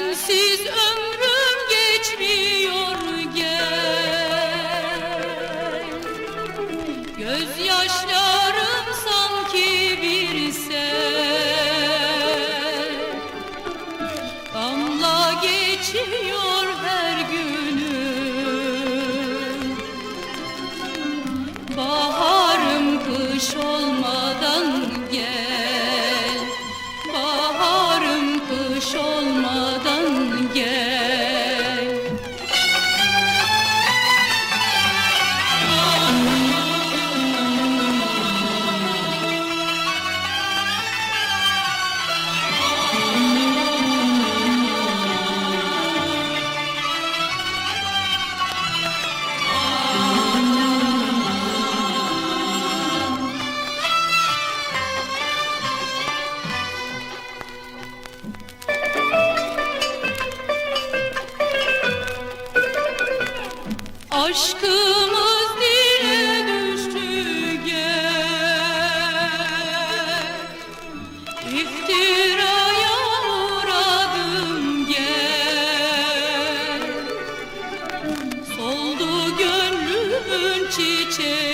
Sensiz ömrüm geçmiyor gel. Gözyaşlarım sanki bir sel. Damla geçiyor her günüm. Baharım kış olmadan gel. Baharım kış olmadan Aşkımız dile düştü gel. İftiraya uğradım gel. Soldu gönlümün çiçeği